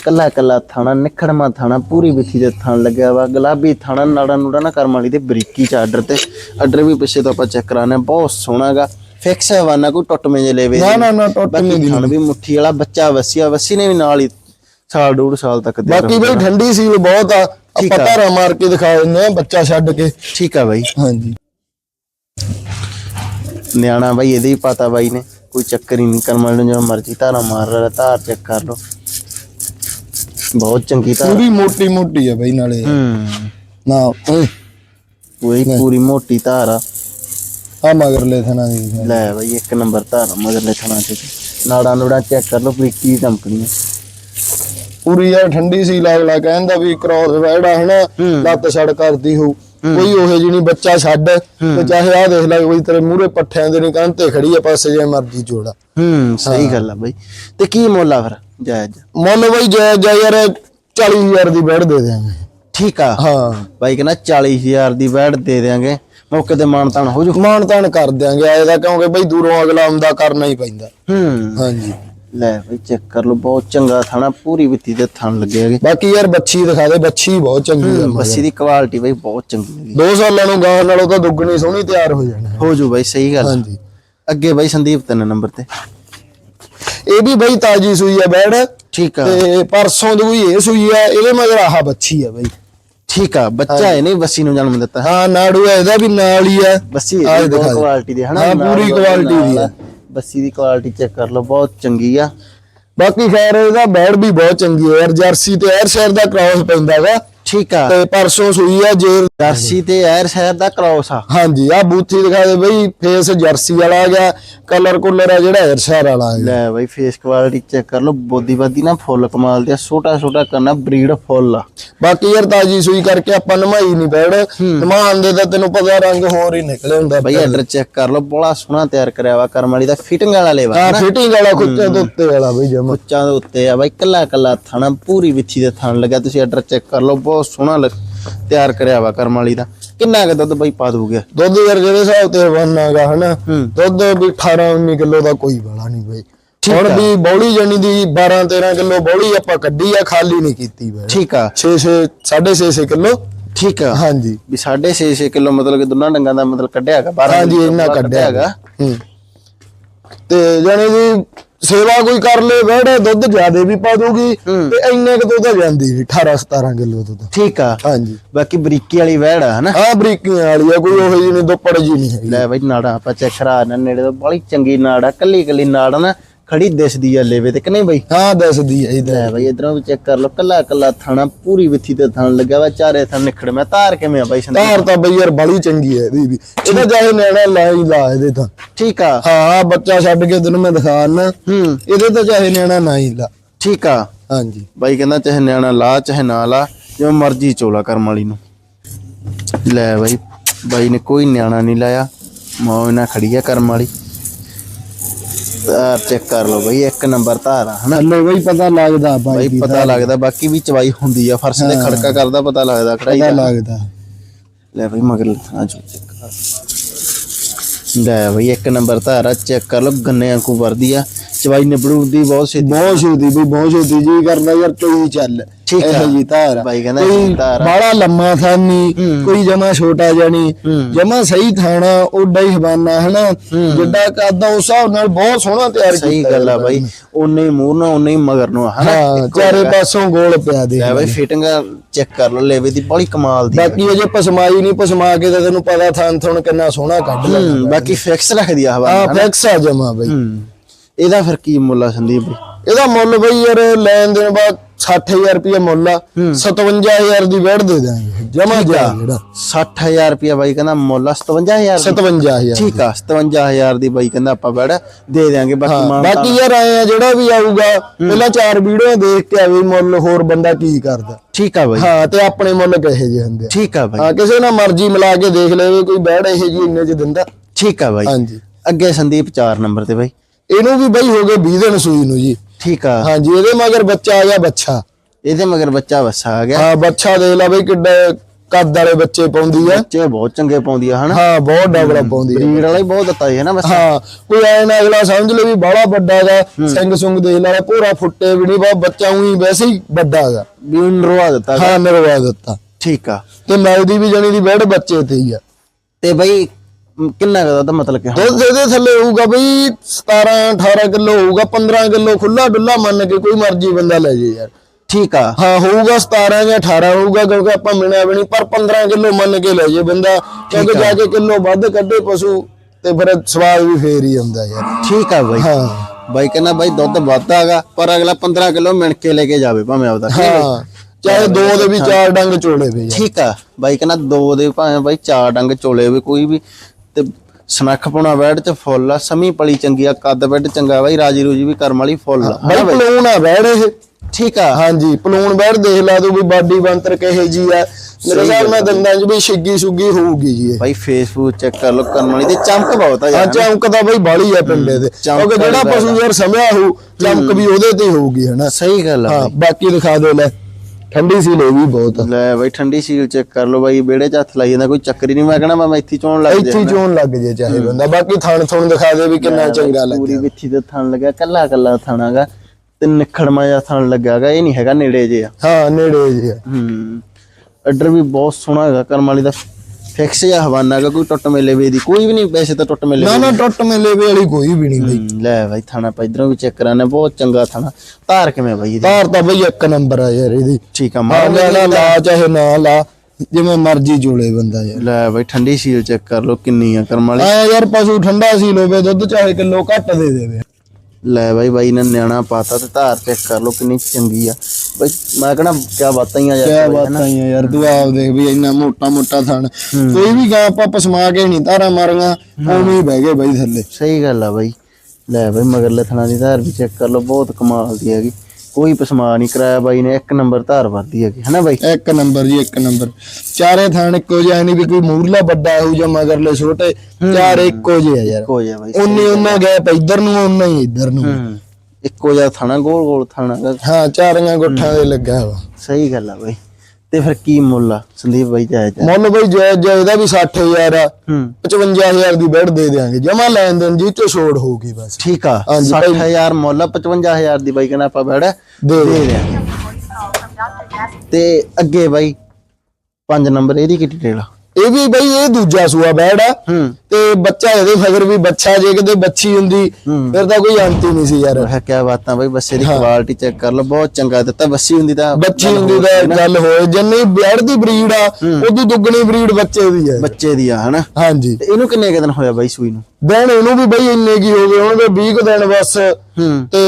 ਕੱਲਾ ਕੱਲਾ ਥਾਣਾ ਨਿਖੜਮਾ ਥਾਣਾ ਪੂਰੀ ਵਿਥੀ ਦੇ ਥਣ ਲੱਗਿਆ ਵਾ। ਗੁਲਾਬੀ ਥਾਣਾ ਨਾੜਾ ਨੂੜਾ ਨਾ ਕਰਮ ਵਾਲੀ ਤੇ ਬਰੀਕੀ ਚ ਆਰਡਰ ਤੇ। ਆਰਡਰ ਵੀ ਪਿੱਛੇ ਤੋਂ ਆਪਾਂ ਚੈੱਕ ਕਰਾਣੇ ਬਹੁਤ ਸੋਹਣਾਗਾ। ਫਿਕਸ ਹੈ ਵਾਨਾ ਕੋਈ ਟੁੱਟਵੇਂ ਜੇ ਲੈਵੇ ਨਾ ਨਾ ਨਾ ਟੁੱਟ ਨਹੀਂ ਬਾਕੀ ਥਣ ਵੀ ਮੁੱਠੀ ਵਾਲਾ ਬੱਚਾ ਵਸੀਆ ਵਸੀ ਨੇ ਵੀ ਨਾਲ ਹੀ ਸਾਲ ਡੂਢ ਸਾਲ ਤੱਕ ਦੇ ਬਾਕੀ ਬਈ ਠੰਡੀ ਸੀ ਬਹੁਤ ਆ। ਆਪਾਂ। ਧਾਰਾ ਮਾਰ ਕੇ ਦਿਖਾ ਦਿੰਦੇ ਆ ਬੱਚਾ ਛੱਡ ਕੇ। ਠੀਕ ਆ ਬਾਈ। ਹਾਂਜੀ। ਨਿਆਣਾ ਬਾਈ ਇਹਦੇ ਹੀ ਪਤਾ ਬਾਈ ਨੇ ਕੋਈ ਚੱਕਰ ਹੀ ਨਹੀਂ। ਕਰਮ ਵਾਲੇ ਨੂੰ ਜਦੋਂ ਮਰਜ਼ੀ ਧਾਰਾ ਮਾਰ ਰਿਹਾ ਧਾਰ ਚੈੱਕ ਕਰ ਲਓ। ਬਹੁਤ ਚੰਗੀ ਧਾਰ ਪੂਰੀ ਮੋਟੀ ਮੋਟੀ ਆ ਬਈ ਨਾਲੇ। ਹੂੰ। ਨਾ ਓਏ। ਪੂਰੀ ਪੂਰੀ ਮੋਟੀ ਧਾਰ ਆ। ਆ ਮਗਰਲੇ ਥਣਾ ਦੀ। ਲੈ ਬਾਈ ਇੱਕ ਨੰਬਰ ਧਾਰ ਮਗਰਲੇ ਥਣਾ ਚ। ਨਾੜਾ ਨੂੜਾ ਚੈੱਕ ਕਰ ਲਓ ਵੀ ਕੀ ਕੰਪਨੀ ਹੈ ਪੂਰੀ ਯਾਰ ਠੰਡੀ ਸੀ ਲੱਗ ਲਾ ਕਹਿੰਦਾ ਵੀ ਕ੍ਰੋਸ ਵੈੜਾ ਹਨਾ ਹੂੰ। ਲੱਤ ਛੜ ਕਰਦੀ ਹੋ। ਕੋਈ ਉਹੇ ਜੀ ਨਹੀਂ ਬੱਚਾ ਛੱਡ ਤੇ ਚਾਹੇ ਆ ਦੇਖ ਲੈ ਕੋਈ ਤੇਰੇ ਮੂਹਰੇ ਪੱਠਿਆਂ ਦੇ ਨਹੀਂ ਕੰਨ ਤੇ ਖੜੀ ਆ ਪਾਸੇ ਜੇ ਮਰਜ਼ੀ ਜੋੜਾ। ਹੂੰ ਸਹੀ ਗੱਲ ਆ ਬਾਈ। ਤੇ ਕੀ ਮੁੱਲ ਆ ਫਿਰ? ਜਾਇਜ਼ ਮੁੱਲ ਬਈ ਜੈ ਜੈ ਯਾਰ 40000 ਦੀ ਬੈੜ ਦੇ ਦਿਆਂਗੇ। ਠੀਕ ਆ। ਹਾਂ। ਬਾਈ ਕਹਿੰਦਾ 40000 ਦੀ ਬੈਡ ਦੇ ਦੇਾਂਗੇ ਮੌਕੇ ਤੇ ਮਾਨਤਾਨ ਹੋ ਜੂ ਮਾਨ ਤਾਨ ਕਰ ਦਿਆਂਗੇ ਇਹਦਾ ਕਿਉਂਕਿ ਬਈ ਦੂਰੋਂ ਅਗਲਾ ਆਉਂਦਾ ਕਰਨਾ ਹੀ ਪੈਂਦਾ। ਹੂੰ। ਹਾਂਜੀ। ਲੈ ਬਾਈ ਚੈੱਕ ਕਰ ਲਓ ਬਹੁਤ ਚੰਗਾ ਥਾਣਾ ਪੂਰੀ ਵਿੱਤੀ ਤੇ ਥਣ ਲੱਗੇ ਹੈਗੇ। ਬਾਕੀ ਯਾਰ ਬੱਚੀ ਦਿਖਾ ਦੇ ਬੱਚੀ ਬਹੁਤ ਚੰਗੀ ਆ। ਬੱਸੀ ਦੀ ਕੁਆਲਿਟੀ ਬਾਈ ਬਹੁਤ ਚੰਗੀ ਹੈਗੀ। ਦੋ ਸਾਲਾਂ ਨੂੰ ਗਾਂ ਨਾਲੋਂ ਤਾਂ ਦੁੱਗਣੀ ਸੋਹਣੀ ਤਿਆਰ ਹੋ ਜਾਣਾ ਹੋ ਜੂ ਬਾਈ ਸਹੀ ਗੱਲ। ਆ। ਹਾਂਜੀ। ਅੱਗੇ ਬਾਈ ਸੰਦੀਪ ਤਿੰਨ ਨੰਬਰ ਤੇ। ਇਹ ਵੀ ਬਈ ਤਾਜੀ ਸੂਈ ਆ ਬੈੜ ਠੀਕ ਆ। ਤੇ ਪਰਸੋਂ ਦੀ ਇਹ ਸੂਈ ਆ ਇਹਦੇ ਮਗਰ ਆਹ ਬੱਚੀ ਆ ਬਈ। ਠੀਕ ਆ ਬੱਚਾ ਹੈ ਨਹੀਂ ਬੱਸੀ ਨੂੰ ਜਨਮ ਦਿੱਤਾ। ਹਾਂ ਨਾੜੂ ਇਹਦਾ ਵੀ ਨਾਲ ਹੀ ਆ। ਬੱਸੀ ਇਹਦੀ ਦਿਖਾ। ਕੁਆਲਿਟੀ ਦੀ ਹਨਾ? ਹਾਂ, ਪੂਰੀ quality ਦੀ ਆ। ਬੱਸੀ ਦੀ ਕੁਆਲਿਟੀ ਚੈੱਕ ਕਰ ਲਓ ਬਹੁਤ ਚੰਗੀ ਆ। ਬਾਕੀ ਖੈਰ ਇਹਦਾ ਬੈੜ ਵੀ ਬਹੁਤ ਚੰਗੀ ਹੈ ਯਾਰ ਜਰਸੀ ਤੇ ਐਰ ਸ਼ਹਿਰ ਦਾ ਕ੍ਰਾਸ ਪੈਂਦਾ ਵਾ ਠੀਕ ਆ। ਤੇ ਪਰਸੋਂ ਸੂਈ ਆ ਜੇਰ ਜਰਸੀ ਤੇ ਐਰ ਸ਼ਹਿਰ ਦਾ ਕ੍ਰੋਸ ਆ। ਹਾਂਜੀ ਆ ਬੂਥੀ ਦਿਖਾ ਦੇ ਬਈ ਫੇਸ ਜਰਸੀ ਵਾਲਾ ਆ ਗਿਆ ਕਲਰ ਕੁਲਰ ਆ ਜਿਹੜਾ ਐਰ ਸ਼ਹਿਰ ਵਾਲਾ ਆ ਲੈ ਬਾਈ ਫੇਸ ਕੁਆਲਿਟੀ ਚੈੱਕ ਕਰ ਲਓ ਬੋਦੀ ਬਾਦੀ ਨਾ ਫੁੱਲ ਕਮਾਲ ਦੇ ਛੋਟਾ ਛੋਟਾ ਕਰਨਾ ਬਰੀਡ ਫੁੱਲ ਆ। ਬਾਕੀ ਯਾਰ ਤਾਜੀ ਸੂਈ ਕਰਕੇ ਆਪਾਂ ਨਮਾਈ ਨਹੀਂ ਬੈੜ ਨਮਾਨ ਦੇ ਤਾਂ ਤੈਨੂੰ ਪਤਾ ਰੰਗ ਹੋਰ ਹੀ ਨਿਕਲੇ ਹੁੰਦਾ ਬਾਈ ਆਰਡਰ ਚੈੱਕ ਕਰ ਲਓ ਬੜਾ ਸੋਹਣਾ ਤਿਆਰ ਕਰਿਆ ਵਾ ਕਰਮ ਵਾਲੀ ਦਾ ਫਿਟਿੰਗ ਵਾਲਾ ਲੇਵਾ ਹਾਂ ਫਿਟਿੰਗ ਵਾਲਾ ਖੁੱਚਾ ਦੇ ਉੱਤੇ ਵਾਲਾ ਬਈ ਜਮਾ। ਉੱਚਾਂ ਦੇ ਉੱਤੇ ਆ ਬਾਈ ਕੱਲਾ ਕੱਲਾ ਥਾਣਾ ਪੂਰੀ ਵਿੱਥੀ ਦੇ ਥਣ ਲੱਗਾ ਤੁਸੀਂ ਆਰਡਰ ਚੈੱਕ ਕਰ ਲਓ ਬਹੁਤ ਸੋਹਣਾ ਲੱਗ- ਤਿਆਰ ਕਰਿਆ ਵਾ ਕਰਮ ਵਾਲੀ ਦਾ। ਕਿੰਨਾ ਕੁ ਦੁੱਧ ਬਾਈ ਪਾ ਦੂਗੇ ਦੁੱਧ ਯਾਰ ਜਿਹੜੇ ਹਿਸਾਬ ਤੇ ਬਣਾਗਾ ਹਨਾ ਹੂੰ। ਦੁੱਧ ਵੀ 18 19 ਕਿਲੋ ਦਾ ਕੋਈ ਵਾਲਾ ਨਹੀਂ ਬਈ। ਠੀਕ ਹੁਣ ਆ। ਵੀ ਬੌਲੀ ਜਣੀ ਦੀ 12 13 ਕਿਲੋ ਬੌਲੀ ਆਪਾਂ ਕੱਢੀ ਆ ਖਾਲੀ ਨਹੀਂ ਕੀਤੀ ਬਈ। ਠੀਕ ਆ। 6 6 6.5 ਕਿਲੋ। ਠੀਕ ਆ। ਹਾਂਜੀ। ਵੀ 6.5 ਕਿਲੋ ਮਤਲਬ ਕਿ ਦੋਨਾਂ ਡੰਗਾਂ ਦਾ ਮਤਲਬ ਕੱਢਿਆ ਹੈਗਾ 12 ਹਾਂਜੀ ਇੰਨਾ ਪੂਰਾ ਕੱਢਿਆ ਹੈਗਾ। ਹੂੰ। ਤੇ ਜਾਨੀ ਦੀ ਸੇਵਾ ਕੋਈ ਕਰ ਲੇ ਵੜੇ ਦੁੱਧ ਜ਼ਿਆਦੇ ਵੀ ਪਾ ਦੂਗੀ ਹੂੰ। ਤੇ ਇੰਨੇ ਕੁ ਦੁੱਧ ਜਾਂਦੀ ਵੀ 18 17 ਕਿਲੋ ਦੁੱਧ। ਠੀਕ ਆ। ਹਾਂਜੀ। ਬਾਕੀ ਬਰੀਕੀ ਵਾਲੀ ਵਹਿੜ ਆ ਹਨਾ? ਆ ਬਰੀਕੀਆਂ ਵਾਲੀ ਆ ਕੋਈ ਉਹੋ ਜੀ ਨਹੀਂ ਦੁੱਪੜ ਜੀ ਨਹੀਂ ਹੈਗੀ। ਲੈ ਬਾਈ ਨਾੜਾ ਆਪਾਂ ਚੈੱਕ ਕਰਾ ਨੇੜੇ ਤੋਂ ਬੜੀ ਚੰਗੀ ਨਾੜ ਆ ਕੱਲੀ ਕੱਲੀ ਨਾੜ ਨਾ। ਖੜੀ ਦਿਸਦੀ ਆ ਲੇਵੇ ਤੇ ਕਿ ਨਹੀਂ ਬਾਈ? ਹਾਂ ਦੱਸਦੀ ਹੈ ਇਹਦਾ ਲੈ ਬਾਈ ਇਧਰੋਂ ਵੀ ਚੈੱਕ ਕਰ ਲਓ ਕੱਲਾ ਕੱਲਾ ਥਾਣਾ ਪੂਰੀ ਵਿੱਥੀ ਤੇ ਥਣ ਲੱਗਿਆ ਵਾ ਚਾਰੇ ਥਣ ਨਿਖੜ ਮੈਂ। ਤਾਰ ਕਿਵੇਂ ਆ ਬਾਈ ਸੰਦੀਪ? ਧਾਰ ਤਾਂ ਬਈ ਯਾਰ ਬੜੀ ਚੰਗੀ ਹੈ ਇਹਦੀ ਵੀ। ਇਹਦਾ ਚਾਹੇ ਨਿਆਣਾ ਲਾ ਹੀ ਲਾ ਇਹਦੇ ਤਾਂ। ਠੀਕ ਆ। ਹਾਂ ਆਹ ਬੱਚਾ ਛੱਡ ਕੇ ਤੈਨੂੰ ਮੈਂ ਦਿਖਾਣਾ ਹੂੰ। ਇਹਦੇ ਤਾਂ ਚਾਹੇ ਨਿਆਣਾ ਨਾ ਹੀ ਲਾ। ਠੀਕ ਆ। ਹਾਂਜੀ। ਬਾਈ ਕਹਿੰਦਾ ਚਾਹੇ ਨਿਆਣਾ ਲਾ ਚਾਹੇ ਨਾ ਲਾ ਜਿਵੇਂ ਮਰਜ਼ੀ ਚੋਲਾ ਕਰਮ ਵਾਲੀ ਨੂੰ। ਲੈ ਬਾਈ ਬਾਈ ਨੇ ਕੋਈ ਨਿਆਣਾ ਨਹੀਂ ਲਾਇਆ ਮੌਜ ਨਾਲ ਖੜੀ ਆ ਕਰਮ ਵਾਲੀ। ਤਾਰ ਚੈੱਕ ਕਰ ਲਓ ਬਾਈ ਇੱਕ ਨੰਬਰ ਧਾਰ ਆ ਹਨਾ? ਹਲੇ ਬਈ ਪਤਾ ਲੱਗਦਾ ਬਾਈ ਬਾਈ ਪਤਾ ਲੱਗਦਾ ਬਾਕੀ ਵੀ ਚਵਾਈ ਹੁੰਦੀ ਆ ਫਰਸ਼ ਤੇ ਖੜਕਾ ਕਰਦਾ ਪਤਾ ਲੱਗਦਾ ਪਤਾ ਦਾ। ਲੱਗਦਾ। ਲੈ ਬਾਈ ਮਗਰ ਆ ਜੋ ਚੈੱਕ ਕਰ। ਲੈ ਬਾਈ ਇੱਕ ਨੰਬਰ ਧਾਰ ਆ ਚੈੱਕ ਕਰ ਲਓ ਗੰਨੇ ਵਾਂਗੂ ਵਰਦੀ ਆ। ਚਵਾਈ ਨਿਬੜੂ ਦੀ ਬਹੁਤ ਛੇਤੀ। ਬਹੁਤ ਛੇਤੀ ਬਈ ਬਹੁਤ ਛੇਤੀ ਜੀ ਕਰਦਾ ਯਾਰ ਚੋਈ ਚੱਲ। ਠੀਕ। ਇਹੋ ਜੀ ਧਾਰ। ਬਾਈ ਕਹਿੰਦਾ ਇਹੀ ਧਾਰ ਆ। ਬਾਹਲਾ ਲੰਮਾ ਥਾਨੀ ਹੂੰ। ਕੋਈ ਜਮਾ ਛੋਟਾ ਜਾਨੀ ਹੂੰ। ਜਮਾ ਸਹੀ ਥਾਣਾ ਓਡਾ ਹੀ ਹਵਾਨਾ ਹਨਾ ਜਿੱਡਾ ਕਰਦਾ ਉਸ ਹਿਸਾਬ ਨਾਲ ਬਹੁਤ ਸੋਹਣਾ ਤਿਆਰ ਸਹੀ ਕੀਤਾ ਗੱਲ ਆ ਬਾਈ ਉਨੇ ਹੀ ਮੂੰਹ ਨਾਲ ਉਨੇ ਹੀ ਮਗਰ ਨੂੰ ਹਨਾ ਹਾਂ ਚਾਰੇ। ਪਾਸੋਂ ਗੋਲ ਪਿਆ ਦੇ ਲੈ ਬਾਈ ਫਿਟਿੰਗ ਚੈੱਕ ਕਰ ਲਓ ਲੇਵੇ ਦੀ ਬੜੀ ਕਮਾਲ ਦੀ। ਬਾਕੀ ਅਜੇ ਪਸਮਾਈ ਨਹੀਂ ਪਸਮਾ ਕੇ ਤਾਂ ਤੈਨੂੰ ਪਤਾ ਥਾਂ ਥਣ ਕਿੰਨਾ ਸੋਹਣਾ ਕੱਢ ਲਿਆ ਹੂੰ, ਬਾਕੀ ਫਿਕਸ ਰੱਖਦੀ ਆ ਹਵਾ ਆ ਫੈਕਸ ਆ ਜਮਾ ਬਈ ਹੂੰ ਇਹਦਾ ਫਿਰ ਕੀ ਮੁੱਲ ਆ ਸੰਦੀਪ ਬਈ ਇਹਦਾ ਮੁੱਲ ਬਈ ਯਾਰ ਲੈਣ ਦੇਣ ਬਾਅਦ 60000 ਰੁਪਏ ਮੁੱਲ ਆ 57000 ਦੀ ਵੜ ਦੇ ਦਾਂਗੇ ਜਮਾ ਜਾ ਜਿਹੜਾ। 60000 ਰੁਪਿਆ ਬਾਈ ਕਹਿੰਦਾ ਮੁੱਲ ਆ 57000 ਦੀ। 57000 ਠੀਕ ਆ 57000 ਦੀ ਬਾਈ ਕਹਿੰਦਾ ਆਪਾਂ ਬੈੜ ਦੇ ਦੇਾਂਗੇ ਬਾਕੀ ਬਾਕੀ ਯਾਰ ਆਏ ਆ ਜਿਹੜਾ ਵੀ ਆਊਗਾ ਪਹਿਲਾਂ ਚਾਰ ਵੀਡੀਓ ਦੇਖ ਕੇ ਆਵੇ ਮੁੱਲ ਹੋਰ ਬੰਦਾ ਕੀ ਕਰਦਾ। ਠੀਕ ਆ ਬਾਈ। ਹਾਂ ਤੇ ਆਪਣੇ ਮੁੱਲ ਕਿਹੋ ਜਿਹੇ ਹੁੰਦੇ ਠੀਕ ਆ ਬਾਈ। ਹਾਂ ਕਿਸੇ ਨਾਲ ਮਰਜ਼ੀ ਮਿਲਾ ਕੇ ਦੇਖ ਲੈਵੇ ਕੋਈ ਬੈੜ ਇਹੋ ਜੀ ਇੰਨੇ ਚ ਦਿੰਦਾ। ਠੀਕ ਆ ਬਾਈ। ਹਾਂਜੀ। ਅੱਗੇ ਸੰਦੀਪ 4 ਨੰਬਰ ਤੇ ਬਾਈ। ਇਹਨੂੰ ਵੀ ਬਈ ਹੋ ਗਏ 20 ਦਿਨ ਸੂਈ ਨੂੰ ਜੀ। ਠੀਕ ਆ। ਹਾਂਜੀ ਇਹਦੇ ਮਗਰ ਬੱਚਾ ਆ ਗਿਆ ਬੱਚਾ ਇਹਦੇ ਮਗਰ ਬੱਚਾ ਵਸਾ ਆ ਗਿਆ। ਹਾਂ ਬੱਚਾ ਦੇਖ ਲਾ ਬਈ ਕਿੱਡਾ ਕੱਦ ਵਾਲੇ ਬੱਚੇ ਪਾਉਂਦੀ ਆ। ਬੱਚੇ ਬਹੁਤ ਚੰਗੇ ਪਾਉਂਦੀ ਆ ਹਨਾ? ਹਾਂ ਬਹੁਤ ਡੈਵਲਪ ਪਾਉਂਦੀ ਆ। ਬਰੀਡ ਵਾਲਾ ਹੀ ਬਹੁਤ ਦਿੱਤਾ ਹੈ ਨਾ ਬਸ ਹਾਂ ਕੋਈ ਐ ਨਾ ਅਗਲਾ ਸਮਝ ਲੈ ਵੀ ਬਾਹਲਾ ਵੱਡਾ ਹੈਗਾ ਸਿੰਘ ਸੁੰਗ ਦੇਖ ਲਾ ਪੂਰਾ ਫੁੱਟੇ ਵੀ ਨਹੀਂ ਬਹੁਤ ਬੱਚਾ ਉਹੀ ਵੈਸੇ ਹੀ ਵੱਡਾ ਹੈਗਾ ਵੀ ਨਰਵਾ ਦਿੱਤਾ ਹਾਂ ਨਰਵਾ ਦਿੱਤਾ। ਠੀਕ ਆ। ਤੇ ਮਿਲਦੀ ਵੀ ਜਣੀ ਦੀ ਬੈਡ ਬੱਚੇ ਤੇ ਹੀ ਆ। ਤੇ ਬਈ ਮ, ਕਿੰਨਾ ਕੁ ਦਾ ਮਤਲਬ ਕਿ ਦੁੱਧ ਇਹਦੇ ਥੱਲੇ ਹੋਊਗਾ ਬਈ 17 18 ਕਿਲੋ ਹੋਊਗਾ 15 ਕਿਲੋ ਖੁੱਲਾ ਡੁੱਲਾ ਮੰਨ ਕੇ ਕੋਈ ਮਰਜ਼ੀ ਬੰਦਾ ਲੈ ਜੇ ਯਾਰ। ਠੀਕ ਆ। ਹਾਂ ਹੋਊਗਾ 17 ਜਾਂ 18 ਹੋਊਗਾ ਕਿਉਂਕਿ ਆਪਾਂ ਮਿਣਿਆ ਵੀ ਨਹੀਂ ਪਰ 15 ਕਿਲੋ ਮੰਨ ਕੇ ਲੈ ਜੇ ਬੰਦਾ ਕਿਉਂਕਿ ਜਾ ਕੇ ਕਿਲੋ ਵੱਧ ਕੱਢੇ ਪਸ਼ੂ ਤੇ ਫਿਰ ਸਵਾਦ ਵੀ ਫੇਰ ਹੀ ਆਉਂਦਾ ਯਾਰ। ਠੀਕ ਆ ਬਈ। ਹਾਂ। ਬਾਈ ਕਹਿੰਦਾ ਬਾਈ ਦੁੱਧ ਵੱਧਦਾ ਹੈਗਾ ਪਰ ਅਗਲਾ 15 ਕਿਲੋ ਮਿਣ ਕੇ ਲੈ ਕੇ ਜਾਵੇ ਭਾਵੇਂ ਆਪਦਾ ਹੈ? ਚਾਹੇ ਦੋ ਦੇ ਵੀ ਚਾਰ ਡੰਗ ਚੋਲੇ ਵੀ ਠੀਕ ਆ। ਬਾਈ ਕਹਿੰਦਾ ਦੋ ਦੇ ਭਾਵੇਂ ਬਾਈ ਚਾਰ ਡੰਗ ਚੋਲੇ ਵੀ ਕੋਈ ਵੀ ਤੇ ਸਨੱਖ ਪਾਉਣਾ ਬੈਡ ਚ ਫੁੱਲ ਆ ਸਮੀ ਪਲੀ ਚੰਗੀ ਆ ਕੱਦ ਬੈਡ ਚੰਗਾ ਬਾਈ ਰਾਜੀ ਰੂਜੀ ਵੀ ਕਰਮ ਵਾਲੀ ਫੁੱਲ ਆ। ਬਈ ਪਲੂਣ ਆ ਬੈੜ ਇਹ। ਠੀਕ ਆ। ਹਾਂਜੀ ਪਲੂਣ ਬੈੜ ਦੇਖ ਲਾ ਤੂੰ ਵੀ ਬਾਡੀ ਬੰਤਰ ਕਿਹੇ ਜੀ ਆ। ਮੇਰੇ ਨਾਲ ਮੈਂ ਦੰਦਾਂ 'ਚ ਵੀ ਛਿੱਗੀ ਸੁੱਗੀ ਹੋਊਗੀ ਜੀ ਇਹ। ਬਾਈ ਫੇਸਬੁੱਕ ਚੈੱਕ ਕਰ ਲੋ ਕਰਮ ਵਾਲੀ ਤੇ ਚਮਕ ਬਹੁਤ ਆ ਹਾਂ ਯਾਰ ਚਮਕ ਤਾਂ ਬਈ ਬਾਲੀ ਆ ਪਿੰਡੇ ਦੇ ਚਮਕ ਕਿਉਂਕਿ ਜਿਹੜਾ ਪਸ਼ੂ ਯਾਰ ਸਮਿਆ ਹੋਊ ਚਮਕ ਵੀ ਉਹਦੇ ਤੇ ਹੀ ਹੋਊਗੀ ਹਨਾ। ਸਹੀ ਗੱਲ ਆ ਹਾਂ ਬਾਕੀ ਦਿਖਾ ਦੇ ਲੈ। ਠੰਡੀ ਸੀ ਲੈ ਵੀ ਬਹੁਤ। ਲੈ ਬਾਈ ਠੰਡੀ ਸੀਲ ਚੈੱਕ ਕਰ ਲੋ ਬਾਈ ਵਿਹੜੇ 'ਚ ਹੱਥ ਲਾਈ ਜਾਂਦਾ ਕੋਈ ਚੱਕਰ ਹੀ ਨਹੀਂ ਮੈਂ ਕਹਣਾ ਮੈਂ ਇੱਥੇ ਚੋਣ ਲੱਗ ਇੱਥੇ ਹੀ ਚੋਣ ਲੱਗ ਜੇ ਚਾਹੇ ਬੰਦਾ ਬਾਕੀ ਥਣ ਥਣ ਦਿਖਾ ਦੇ ਵੀ ਕਿੰਨਾ ਚੰਗਾ ਪੂਰੀ ਲੱਗਿਆ। ਵਿੱਥੀ ਤੇ ਥਣ ਲੱਗਿਆ ਕੱਲਾ ਕੱਲਾ ਥਣਾਗਾ ਤੇ ਨਿਖੜਮਾ ਜਿਹਾ ਥਣ ਲੱਗਿਆਗਾ ਇਹ ਨਹੀਂ ਹੈਗਾ ਨੇੜੇ ਜੇ ਹਾਂ ਨੇੜੇ ਜੀ। ਹੂੰ। ਅੱਡਰ ਵੀ ਬਹੁਤ ਸੋਹਣਾ ਹੈਗਾ ਕਰਮ ਵਾਲੀ ਦਾ। ਫਿਕਸ ਜਿਹਾ ਹਵਾਨਾ ਹੈਗਾ ਕੋਈ ਟੁੱਟ ਮੇਲੇ ਵੇ ਦੀ ਕੋਈ ਵੀ ਨਹੀਂ ਵੈਸੇ ਤਾਂ ਟੁੱਟ ਮੇਲੇ ਨਾ ਨਾ ਟੁੱਟ ਮੇਲੇ ਵਾਲੀ ਕੋਈ ਵੀ ਨਹੀਂ ਬਈ। ਲੈ ਬਾਈ ਥਾਣਾ ਆਪਾਂ ਇਧਰੋਂ ਵੀ ਚੈੱਕ ਕਰਾਣਾ ਬਹੁਤ ਚੰਗਾ ਥਾਣਾ। ਧਾਰ ਕਿਵੇਂ ਬਾਈ ਇਹਦੀ? ਧਾਰ ਤਾਂ ਬਈ ਇੱਕ ਨੰਬਰ ਆ ਯਾਰ ਇਹਦੀ। ਠੀਕ ਆ ਮਾਰ ਨਾ ਲਾ ਚਾਹੇ ਨਾ ਲਾ ਜਿਵੇਂ ਮਰਜ਼ੀ ਜੋਲੇ ਬੰਦਾ ਯਾਰ। ਲੈ ਬਾਈ ਠੰਡੀ ਸੀਲ ਚੈੱਕ ਕਰ ਲੋ ਕਿੰਨੀ ਆ ਕਰਮ ਵਾਲੀ। ਆ ਯਾਰ ਪਸ਼ੂ ਠੰਡਾ ਸੀ ਲੋਵੇ ਦੁੱਧ ਚਾਹੇ ਕਿਲੋ ਘੱਟ ਦੇ ਦੇਵੇ। ਲੈ ਬਾਈ ਬਾਈ ਨੇ ਨਿਆਣਾ ਪਾਤਾ ਤੇ ਧਾਰ ਚੈੱਕ ਕਰ ਲੋ ਕਿੰਨੀ ਚੰਗੀ ਆ। ਬਾਈ ਮੈਂ ਕਹਣਾ ਕਿਆ ਬਾਤਾਂ ਹੀ ਆ ਕਿਆ ਯਾਰ ਬਾਈ, ਬਾਤਾਂ ਹੀ ਆ ਯਾਰ ਤੂੰ ਆਪ ਦੇਖ ਵੀ ਇੰਨਾ ਮੋਟਾ ਮੋਟਾ ਥਣ। ਕੋਈ ਵੀ ਗਾਂ ਆਪਾਂ ਪਸਮਾ ਕੇ ਨਹੀਂ ਧਾਰਾਂ ਮਾਰੀਆਂ ਉਵੇਂ ਹੀ ਬਹਿ ਗਏ ਬਈ ਥੱਲੇ। ਸਹੀ ਗੱਲ ਆ ਬਾਈ। ਲੈ ਬਾਈ ਮਗਰਲੇ ਥਣਾ ਦੀ ਧਾਰ ਵੀ ਚੈੱਕ ਕਰ ਲੋ ਬਹੁਤ ਕਮਾਲ ਦੀ ਹੈਗੀ। ਕੋਈ ਪਸਮਾ ਨਹੀਂ ਕਰਾਇਆ ਬਾਈ ਨੇ ਇੱਕ ਨੰਬਰ ਧਾਰ ਵਰਦੀ ਹੈਗੀ ਹਨਾ ਬਾਈ? ਇੱਕ ਨੰਬਰ ਜੀ ਇੱਕ ਨੰਬਰ। ਚਾਰੇ ਥਾਣ ਇੱਕੋ ਜਿਹਾ ਨਹੀਂ ਵੀ ਕੋਈ ਮੂਰਲਾ ਵੱਡਾ ਹੋ ਜਾਂ ਮਗਰਲੇ ਛੋਟੇ ਚਾਰੇ ਇੱਕੋ ਜਿਹੇ ਆ ਯਾਰ। ਇੱਕੋ ਜਿਹਾ ਬਾਈ ਉਨੇ ਉਹਨਾਂ ਗੈਪ ਇੱਧਰ ਨੂੰ ਉਹਨਾਂ ਹੀ ਇੱਧਰ ਨੂੰ। ਇੱਕੋ ਜਿਹਾ ਥਾਣਾ ਗੋਲ ਗੋਲ ਥਾਣਾ। ਹਾਂ ਚਾਰੀਆਂ ਗੁੱਠਾਂ ਦੇ ਲੱਗਾ ਵਾ। ਸਹੀ ਗੱਲ ਆ ਬਾਈ। ਤੇ ਫਿਰ ਕੀ ਮੁੱਲ ਆ? ਸੰਦੀਪ ਬਾਈ ਜਾਇ ਜਾ ਮੁੱਲ ਬਈ ਜੈ ਜੈ ਇਹਦਾ ਵੀ 60000 ਆ। ਹੂੰ। 55000 ਦੀ ਬੈਡ ਦੇ ਦੇਾਂਗੇ ਜਮਾ ਲੈਣ ਦੇਣ ਜੀ ਚੋਂ ਛੋੜ ਹੋਊਗੀ ਬਸ। ਠੀਕ ਆ ਹਾਂਜੀ, 60000 ਮੁੱਲ ਆ, 55000 ਦੀ ਬਾਈ ਕਹਿੰਦਾ ਆਪਾਂ ਬੈੜਾ ਦੇ ਦੇ ਤੇ ਅੱਗੇ ਬਾਈ 5 ਨੰਬਰ ਇਹਦੀ ਕੀ ਡਿਟੇਲ ਆ? ਇਹ ਵੀ ਬਈ ਇਹ ਦੂਜਾ ਸੂਆ ਬੈਡ ਆ। ਤੇ ਬੱਚਾ ਇਹਦੇ ਫਗਰ ਵੀ ਬੱਚਾ ਜੇ ਕਿਤੇ ਬੱਚੀ ਹੁੰਦੀ ਫਿਰ ਤਾਂ ਕੋਈ ਅੰਤ ਹੀ ਨਹੀਂ ਸੀ ਯਾਰ। ਹੈ ਕਿਆ ਬਾਤਾਂ ਬਾਈ ਬੱਸੇ ਦੀ ਕੁਆਲਿਟੀ ਚੈੱਕ ਕਰ ਲਓ ਬਹੁਤ ਚੰਗਾ ਦਿੱਤਾ ਬੱਸੀ ਹੁੰਦੀ ਤਾਂ ਬੱਚੀ ਹੁੰਦੀ ਤਾਂ ਗੱਲ ਹੋਏ ਜਿੰਨੀ ਬੈਡ ਦੀ ਬਰੀਡ ਆ ਉਹਦੀ ਦੁੱਗਣੀ ਬਰੀਡ ਬੱਚੇ ਦੀ ਹੈ ਬੱਚੇ ਦੀ ਆ ਹਨਾ? ਹਾਂਜੀ। ਤੇ ਇਹਨੂੰ ਕਿੰਨੇ ਕੁ ਦਿਨ ਹੋਇਆ ਬਾਈ ਸੂਈ ਨੂੰ? ਦਿਨ ਇਹਨੂੰ ਵੀ ਬਈ ਇੰਨੇ ਕੀ ਹੋ ਗਏ ਉਹਦੇ 20 ਕੁ ਦਿਨ ਬਸ ਤੇ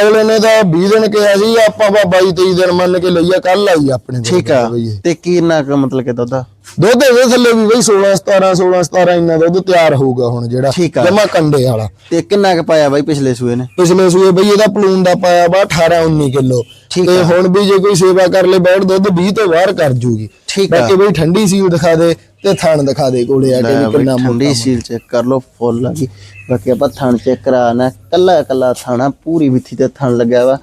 ਅਗਲੇ ਨੇ ਤਾਂ 20 ਦਿਨ ਕਿਹਾ ਸੀ ਆਪਾਂ ਬਾ 22 23 ਦਿਨ ਮੰਨ ਕੇ ਲਈਆ ਕੱਲ ਆਈ ਆਪਣੇ ਕੋਲ ਠੀਕ ਆ। ਤੇ ਕਿੰਨਾ ਕੁ ਮਤਲਬ ਕਿ ਦੁੱਧ? ਦੁੱਧ ਇਹਦੇ ਥੱਲੇ ਵੀ ਬਈ 16 17 16 17 ਇੰਨਾ ਦੁੱਧ ਤਿਆਰ ਹੋਊਗਾ ਹੁਣ ਜਿਹੜਾ। ਜਮਾ ਕੰਡੇ ਵਾਲਾ ਤੇ ਕਿੰਨਾ ਕੁ ਪਾਇਆ ਬਾਈ ਪਿਛਲੇ ਸੂਏ ਨੇ ਪਿਛਲੇ ਸੂਏ ਬਈ ਇਹਦਾ ਪਲੂਨ ਦਾ ਪਾਇਆ ਬਾ 18 19 ਕਿਲੋ ਤੇ। ਹੁਣ ਵੀ ਜੇ ਕੋਈ ਸੇਵਾ ਕਰ ਲੇ ਬੈਠ ਦੁੱਧ 20 ਤੋਂ ਬਾਹਰ ਕਰ ਜੂਗੀ ਠੀਕ ਆ। ਬਾਕੀ ਬਈ ਠੰਡੀ ਸੀਲ ਦਿਖਾ ਦੇ ਤੇ ਥਣ ਦਿਖਾ ਦੇ ਕੋਲੇ ਆ ਕੇ ਵੀ ਕਿੰਨਾ ਠੰਡੀ ਸੀਲ ਚੈੱਕ ਕਰ ਲਓ ਫੁੱਲ ਆ ਗਈ ਬਾਕੀ ਆਪਾਂ ਥਣ ਚੈੱਕ ਕਰਾਣਾ ਕੱਲਾ ਕੱਲਾ ਥਾਣਾ ਪੂਰੀ ਵਿੱਥੀ ਤੇ ਥਣ ਲੱਗਿਆ ਵਾ।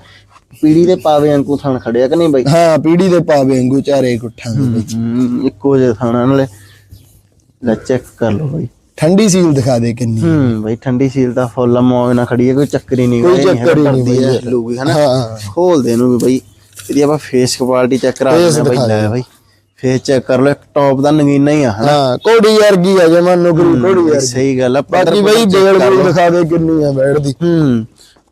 ਪੀੜੀ ਦੇ ਪਾਵੇ ਅੰਕੂ ਥਣ ਖੜਿਆ ਕਿ ਨਹੀਂ ਬਾਈ? ਹਾਂ ਪੀੜੀ ਦੇ ਪਾਵੇ ਵਾਂਗੂ ਚਾਰੇ ਗੁੱਠਾਂ ਦੇ ਵਿੱਚ। ਇੱਕੋ ਜਿਹੇ ਥਾਣਾ ਨਾਲੇ। ਲੈ ਚੈੱਕ ਕਰ ਲਓ ਬਾਈ। ਠੰਡੀ ਸੀਲ ਦਿਖਾ ਦੇ ਕਿੰਨੀ ਹੂੰ ਬਾਈ ਠੰਡੀ ਸੀਲ ਦਾ ਫੁੱਲ ਮੌਜ ਨਾਲ ਖੜੀ ਹੈ ਕੋਈ ਚੱਕਰ ਹੀ ਨਹੀਂ ਕੋਈ ਚੱਕਰ ਹੀ ਨਹੀਂ। ਲੂਗੀ ਹਨਾ? ਖੋਲ ਦੇ ਇਹਨੂੰ ਵੀ ਬਾਈ। ਇਹਦੀ ਆਪਾਂ ਫੇਸ ਕੁਆਲਿਟੀ ਚੈੱਕ ਕਰਾ ਦਿੰਦੇ ਬਾਈ ਲੈ ਬਾਈ। ਫੇਸ ਚੈੱਕ ਕਰ ਲਓ ਇੱਕ ਟੌਪ ਦਾ ਨਗੀਨਾ ਹੀ ਆ ਹਨਾ? ਹਾਂ ਕੋੜੀ ਵਰਗੀ ਆ ਜਮਾ ਨੁਕਰੀ ਕੋੜੀ ਵਰਗੀ। ਸਹੀ ਗੱਲ ਆ ਬਾਕੀ ਬਈ ਬੇਲ ਬੂਲ। ਦਿਖਾ ਦੇ ਕਿੰਨੀ ਆ ਬੈਠਦੀ ਹੂੰ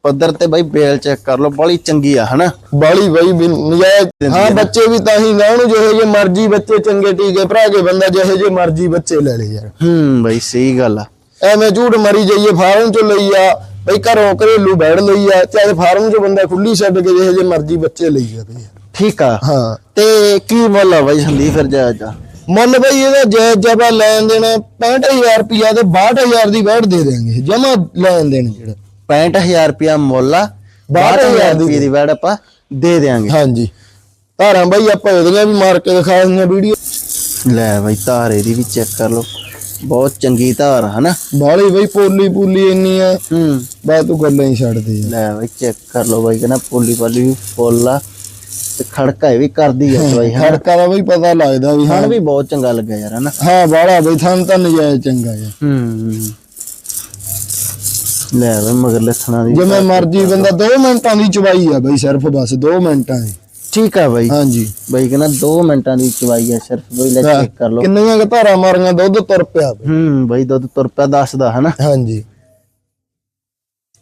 ਪੱਧਰ ਤੇ ਬਾਈ ਬੇਲ ਚੈੱਕ ਕਰ ਲਓ ਬੜੀ ਚੰਗੀ ਆ ਹਨਾ? ਬਾਲੀ ਬਈ ਨਜਾਇਜ਼। ਹਾਂ ਬੱਚੇ ਵੀ ਤਾਂ ਹੀ ਲੈਣ ਜਿਹੇ ਜੇ ਮਰਜ਼ੀ ਬੱਚੇ ਚੰਗੇ ਟੀਕੇ ਭਰਾ ਕੇ ਬੰਦਾ ਜਿਹੇ ਜੇ ਮਰਜ਼ੀ ਬੱਚੇ ਲੈ ਲੇ ਯਾਰ। ਹੂੰ ਬਾਈ ਸਹੀ ਗੱਲ ਆ। ਐਵੇਂ ਝੂਠ ਮਰੀ ਜਾਈਏ ਫਾਰਮ ਚੋਂ ਲਈ ਆ ਬਈ ਘਰੋਂ ਘਰੇਲੂ ਬੈੜ ਲਈ ਆ ਚਾਹੇ ਫਾਰਮ ਚੋਂ ਬੰਦਾ ਖੁੱਲੀ ਛੱਡ ਕੇ ਜਿਹੇ ਜੇ ਮਰਜ਼ੀ ਬੱਚੇ ਲਈ ਜਾਵੇ ਯਾਰ ਠੀਕ ਆ। ਹਾਂ। ਤੇ ਕੀ ਮੁੱਲ ਆ ਬਾਈ ਸੰਦੀਪ ਫਿਰ ਜਾ ਜਾ ਮੁੱਲ ਬਈ ਇਹਦਾ ਜੈ ਜਬਾ ਲੈਣ ਦੇਣਾ 65000 ਰੁਪਿਆ ਤੇ 62000 ਦੀ ਬੈੜ ਦੇ ਦੇਾਂਗੇ ਜਮਾ ਲੈਣ ਦੇਣ ਜਿਹੜਾ। 65000 ਰੁਪਿਆ ਮੁੱਲ ਆ 62000 62000 ਰੁਪਏ ਦੀ ਵੈੜ ਆਪਾਂ ਦੇ ਦੇਾਂਗੇ ਹਾਂਜੀ। ਧਾਰਾਂ ਬਈ ਆਪਾਂ ਇਹਦੀਆਂ ਵੀ ਮਾਰ ਕੇ ਦਿਖਾ ਦਿੰਦੇ ਵੀਡੀਓ। ਲੈ ਬਾਈ ਧਾਰੇ ਦੀ ਵੀ ਚੈੱਕ ਕਰ ਲਓ। ਬਹੁਤ ਚੰਗੀ ਧਾਰ ਹਨਾ? ਬਾਲੀ ਬਈ ਪੋਲੀ ਪੂਲੀ ਇੰਨੀ ਆ। ਹੂੰ। ਬਾ ਤੂੰ ਗੱਲਾਂ ਹੀ ਛੱਡਦੀ ਆ। ਲੈ ਬਈ ਚੈੱਕ ਕਰ ਲਓ ਬਾਈ ਕਹਿੰਦਾ ਪੋਲੀ ਪਾਲੀ ਫੁੱਲ ਆ। ਤੇ ਖੜਕਾ ਇਹ ਵੀ ਕਰਦੀ ਆ ਬਾਈ ਹਾਂ ਖੜਕਾ ਦਾ ਬਈ ਪਤਾ ਲੱਗਦਾ ਵੀ ਹਾਂ। ਹਣ ਵੀ ਬਹੁਤ ਚੰਗਾ ਲੱਗਿਆ ਯਾਰ ਹਨਾ? ਹਾਂ ਬਾਲਾ ਬਈ ਥਾਂ ਤਾਂ ਨਜਾਇਜ਼ ਚੰਗਾ ਆ ਹੂੰ। ਲੈ ਬਈ ਮਗਰ ਲੱਥਣਾ ਦੀ ਜਿਵੇਂ ਮਰਜ਼ੀ ਬੰਦਾ 2 ਮਿੰਟਾਂ ਦੀ ਚਵਾਈ ਆ ਬਈ ਸਿਰਫ ਬਸ 2 ਮਿੰਟਾਂ ਦੀ। ਠੀਕ ਆ ਬਾਈ। ਹਾਂਜੀ। ਬਾਈ ਕਹਿੰਦਾ 2 ਮਿੰਟਾਂ ਦੀ ਚਵਾਈ ਆ ਸਿਰਫ ਬਈ ਲੈ ਚੈੱਕ ਕਰ ਲਓ। ਕਿੰਨੀਆਂ ਧਾਰਾਂ ਮਾਰੀਆਂ ਦੁੱਧ ਤੁਰ ਪਿਆ। ਹੂੰ ਬਾਈ ਦੁੱਧ ਤੁਰ ਪਿਆ ਦੱਸਦਾ ਹਨਾ? ਹਾਂਜੀ।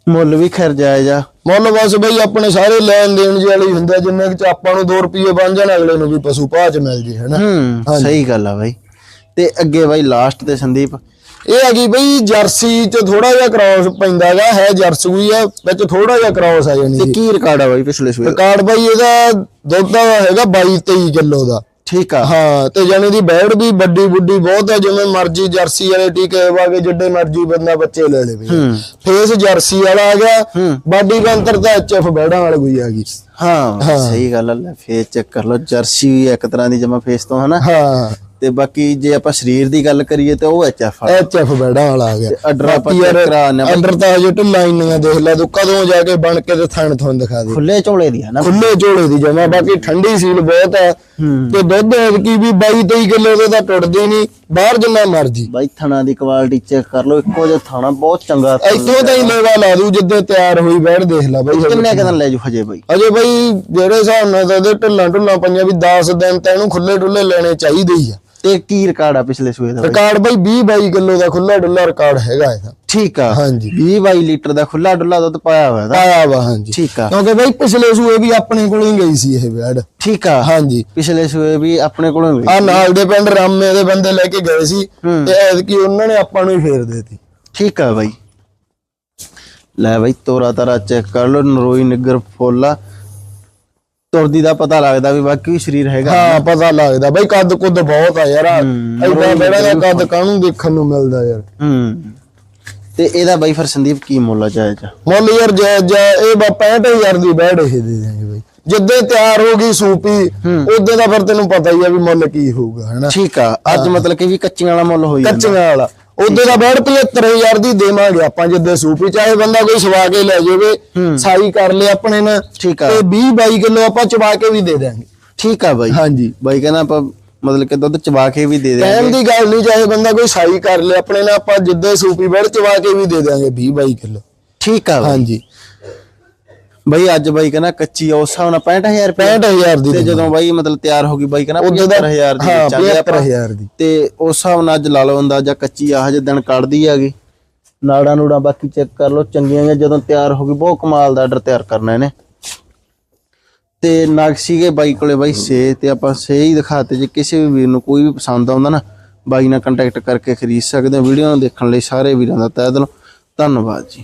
ਮੁੱਲ ਵੀ ਖੈਰ ਜਾਇਜ਼ ਆ। ਮੁੱਲ ਬਸ ਬਈ ਆਪਣੇ ਸਾਰੇ ਲੈਣ ਦੇਣ ਜਿਹੇ ਵਾਲੀ ਹੁੰਦਾ ਜਿੰਨੇ ਕੁ ਆਪਾਂ ਨੂੰ 2 ਰੁਪਏ ਬਣ ਜਾਣ ਅਗਲੇ ਨੂੰ ਵੀ ਪਸ਼ੂ ਭਾਅ ਚ ਮਿਲ ਜੇ ਹਨਾ? ਹੂੰ ਸਹੀ ਗੱਲ ਆ ਬਾਈ। ਤੇ ਅੱਗੇ ਬਾਈ ਲਾਸਟ ਤੇ ਸੰਦੀਪ। ਇਹ ਹੈਗੀ ਬਈ ਜਰਸੀ ਚ ਥੋੜਾ ਜਿਹਾ ਕ੍ਰਾਸ ਪੈਂਦਾਗਾ ਹੈ ਜਰਸੀ ਆ ਵਿੱਚ ਥੋੜਾ ਜਿਹਾ ਕ੍ਰਾਸ ਆ ਜਾਨੀ ਤੇ ਕੀ ਰਿਕਾਰਡ ਆ ਬਾਈ ਪਿਛਲੇ ਸੂਏ? ਰਿਕਾਰਡ ਬਈ ਇਹਦਾ ਦੁੱਧ ਦਾ ਹੈਗਾ 22 23 ਕਿਲੋ ਦਾ। ਠੀਕ ਆ। ਹਾਂ ਤੇ ਜਾਨੀ ਦੀ ਬੈੜ ਵੀ ਵੱਡੀ ਬੁੱਢੀ ਬਹੁਤ ਹੈ ਜਿਵੇਂ ਮਰਜ਼ੀ ਜਰਸੀ ਵਾਲੇ ਟੀਕੇ ਵਾਗੇ ਜਿੱਡੇ ਮਰਜ਼ੀ ਬੰਦਾ ਬੱਚੇ ਲੈ ਲਵੇ। ਫੇਸ ਜਰਸੀ ਵਾਲਾ ਆ ਗਿਆ। ਬਾਡੀ ਤਾਂ ਐਚਐਫ ਬੈੜਾਂ ਵਾਲੀ ਕੋਈ ਆ ਗਈ। ਹਾਂ ਸਹੀ ਗੱਲ ਆ ਫੇਸ ਚੈੱਕ ਕਰ ਲਓ ਜਰਸੀ ਇੱਕ ਤਰ੍ਹਾਂ ਦੀ ਜਮਾ ਫੇਸ ਤੋਂ ਹਨਾ? ਹਾਂ। ਤੇ ਬਾਕੀ ਜੇ ਆਪਾਂ ਸਰੀਰ ਦੀ ਗੱਲ ਕਰੀਏ ਤੇ ਉਹ ਐਚਐਫ ਆ। ਐਚਐਫ ਬੈੜਾਂ ਵਾਲਾ ਆ ਗਿਆ। ਅੱਡਰ ਆਪਾਂ ਬਾਕੀ ਯਾਰ check ਕਰਾ ਆਉਂਦੇ ਹਾਂ ਅੰਡਰ ਤਾਂ ਹਜੇ ਢਿੱਲਾ ਇੰਨੀਆਂ ਦੇਖ ਲੈ ਤੂੰ ਕਦੋਂ ਜਾ ਕੇ ਬਣ ਕੇ ਤੇ ਥਣ ਥਣ ਦਿਖਾ ਦੇ। ਖੁੱਲੇ ਝੋਲੇ ਦੀ ਹਨਾ ਖੁੱਲੇ ਝੋਲੇ ਦੀ ਜਮਾ ਬਾਕੀ ਠੰਡੀ ਸੀਲ ਬਹੁਤ ਹੈ ਹੂੰ। ਤੇ ਦੁੱਧ ਕੀ ਵੀ 22 23 ਕਿਲੋ ਦੇ ਤਾਂ ਟੁੱਟਦੀ ਨਹੀਂ ਬਾਹਰ ਜਿੰਨਾ ਮਰਜ਼ੀ। ਬਾਈ ਥਣਾ ਦੀ ਕੁਆਲਿਟੀ ਚੈੱਕ ਕਰ ਲਓ ਇੱਕੋ ਜਿਹਾ ਥਾਣਾ ਬਹੁਤ ਚੰਗਾ ਇੱਥੋਂ ਤਾਂ ਹੀ ਲੈਵਾ ਲਾ ਦੂ ਜਿੱਦੇ ਤਿਆਰ ਹੋਈ ਬੈਠ ਦੇਖ ਲੈ ਬਈ। ਕਿੰਨੇ ਕਦਨ ਲੈ ਜੂ ਹਜੇ ਬਾਈ? ਅਜੇ ਬਈ ਜਿਹੜੇ ਹਿਸਾਬ ਨਾਲ ਤਾਂ ਇਹਦੇ ਢਿੱਲਾਂ ਢੁੱਲਾਂ ਪਈਆਂ ਵੀ 10 ਦਿਨ ਤਾਂ ਇਹਨੂੰ ਖੁੱਲੇ ਡੁੱਲੇ ਲੈਣੇ ਚਾਹੀਦੇ ਹੀ ਆ। ਤੇ ਕੀ ਰਿਕਾਰਡ ਆ ਪਿਛਲੇ ਸੂਏ ਦਾ? ਰਿਕਾਰਡ ਬਈ 20 22 ਕਿਲੋ ਦਾ ਖੁੱਲਾ ਡੁੱਲਾ ਰਿਕਾਰਡ ਹੈਗਾ ਇਹਦਾ। ਠੀਕ ਆ। ਹਾਂਜੀ। 20 22 ਲੀਟਰ ਦਾ ਖੁੱਲਾ ਡੁੱਲਾ ਦੁੱਧ ਪਾਇਆ ਹੋਇਆ ਦਾ ਆਇਆ ਵਾ ਹਾਂਜੀ। ਠੀਕ ਆ। ਕਿਉਂਕਿ ਬਈ ਪਿਛਲੇ ਸੂਏ ਵੀ ਆਪਣੇ ਕੋਲੋਂ ਹੀ ਗਈ ਸੀ ਇਹ ਬੈੜ ਠੀਕ ਆ। ਹਾਂਜੀ। ਪਿਛਲੇ ਸੂਏ ਵੀ ਆਪਣੇ ਕੋਲੋਂ ਗਈ ਆ ਨਾਲ ਦੇ ਪਿੰਡ ਰਾਮੇ ਦੇ ਬੰਦੇ ਲੈ ਕੇ ਗਏ ਸੀ। ਤੇ ਐਤਕੀ ਉਹਨਾਂ ਨੇ ਆਪਾਂ ਨੂੰ ਹੀ ਫੇਰ ਦੇਤੀ। ਠੀਕ ਆ ਬਾਈ। ਲੈ ਬਾਈ ਤੋਰਾ ਤਾਰਾ ਚੈੱਕ ਕਰ ਲੋ ਨਰੋਈ ਨਿੱਗਰ ਫੋਲਾ ਤੁਰਦੀ ਦਾ ਪਤਾ ਲੱਗਦਾ ਵੀ ਬਾਕੀ ਵੀ ਸਰੀਰ ਹੈਗਾ। ਹਾਂ ਪਤਾ ਲੱਗਦਾ। ਬਈ ਕੱਦ ਕੁੱਦ ਬਹੁਤ ਆ ਯਾਰ। ਐਡਾ ਬੜਾ ਦਾ ਕੱਦ ਕਾਹਨੂੰ ਦੇਖਣ ਨੂੰ ਮਿਲਦਾ ਯਾਰ? ਹੂੰ। ਤੇ ਇਹਦਾ ਬਾਈ ਫਿਰ ਸੰਦੀਪ ਕੀ ਮੁੱਲ ਆ ਜਾਇਜ਼? ਮੁੱਲ ਯਾਰ ਜੈ ਜੈ ਇਹ ਬਾ 65000 ਦੀ ਬੈੜ ਇਹ ਦੇ ਦਾਂਗੇ ਬਈ। ਜਿੱਦੇ ਤਿਆਰ ਹੋ ਗਈ ਸੂਪੀ ਉਦੋਂ ਦਾ ਫਿਰ ਤੈਨੂੰ ਪਤਾ ਹੀ ਆ ਵੀ ਮੁੱਲ ਕੀ ਹੋਊਗਾ ਹਨਾ? ਠੀਕ ਆ ਅੱਜ ਮਤਲਬ ਕਿ ਵੀ ਕੱਚੀਆਂ ਵਾਲਾ ਮੁੱਲ ਹੋਈ ਕੱਚੀਆਂ ਵਾਲਾ। ਉਦੋਂ ਦਾ ਬੈੜ 75000 ਦੀ ਦੇਵਾਂਗੇ ਆਪਾਂ ਜਿੱਦੇ ਸੂਪੀ ਚਾਹੇ ਬੰਦਾ ਕੋਈ ਸਵਾ ਕੇ ਲੈ ਜਾਵੇ ਸਾਈ ਕਰ ਲੈ ਆਪਣੇ ਨਾਲ ਠੀਕ ਆ। ਤੇ 20 22 ਕਿਲੋ ਆਪਾਂ ਚਵਾ ਕੇ ਵੀ ਦੇ ਦਾਂਗੇ ਠੀਕ ਆ ਬਾਈ। ਹਾਂਜੀ। ਬਾਈ ਕਹਿੰਦਾ ਆਪਾਂ ਮਤਲਬ ਕਿ ਦੁੱਧ ਚਵਾ ਕੇ ਵੀ ਦੇ ਕਹਿਣ ਦਿਆਂਗੇ। ਦੀ ਗੱਲ ਨਹੀਂ ਚਾਹੇ ਬੰਦਾ ਕੋਈ ਸਾਈ ਕਰ ਲੈ ਆਪਣੇ ਨਾਲ ਆਪਾਂ ਜਿੱਦੇ ਸੂਪੀ ਬੈੜ ਚਵਾ ਕੇ ਵੀ ਦੇ ਦਾਂਗੇ 20 22 ਕਿਲੋ। ਠੀਕ ਆ ਹਾਂਜੀ। ਬਾਈ ਅੱਜ ਬਾਈ ਕਹਿੰਦਾ ਕੱਚੀ ਹਿਸਾਬ ਨਾਲ 65000 ਰੁਪਏ 65000 ਦੀ ਤੇ ਜਦੋਂ ਬਾਈ ਮਤਲਬ ਤਿਆਰ ਹੋ ਗਈ ਬਾਈ ਕਹਿੰਦਾ ਉਦੋਂ ਦਾ 75000 ਦੀ ਵੇਚਾਂਗੇ ਆਪਾਂ। 75000 ਦੀ। ਤੇ ਉਸ ਹਿਸਾਬ ਨਾਲ ਅੱਜ ਲਾ ਲਓ ਅੰਦਾਜ਼ਾ ਕੱਚੀ ਆ ਹਜੇ ਦਿਨ ਕੱਢਦੀ ਹੈਗੀ। ਨਾੜਾਂ ਨੂੜਾਂ ਬਾਕੀ ਚੈੱਕ ਕਰ ਲਓ ਚੰਗੀਆਂ ਨੇ ਜਦੋਂ ਤਿਆਰ ਹੋ ਗਈ ਬਹੁਤ ਕਮਾਲ ਦਾ ਆਰਡਰ ਤਿਆਰ ਕਰਨਾ ਇਹਨੇ। ਤੇ ਨਗ ਸੀਗੇ ਬਾਈ ਕੋਲੇ ਬਾਈ ਸੇ ਤੇ ਆਪਾਂ ਸੇ ਹੀ ਦਿਖਾਤੇ ਜੇ ਕਿਸੇ ਵੀ ਵੀਰ ਨੂੰ ਕੋਈ ਵੀ ਪਸੰਦ ਆਉਂਦਾ ਨਾ ਬਾਈ ਨਾਲ ਕੰਟੈਕਟ ਕਰਕੇ ਖਰੀਦ ਸਕਦੇ ਹੋ। ਵੀਡੀਓ ਨੂੰ ਦੇਖਣ ਲਈ ਸਾਰੇ ਵੀਰਾਂ ਦਾ ਤਹਿ ਦਿਲੋਂ। ਧੰਨਵਾਦ ਜੀ।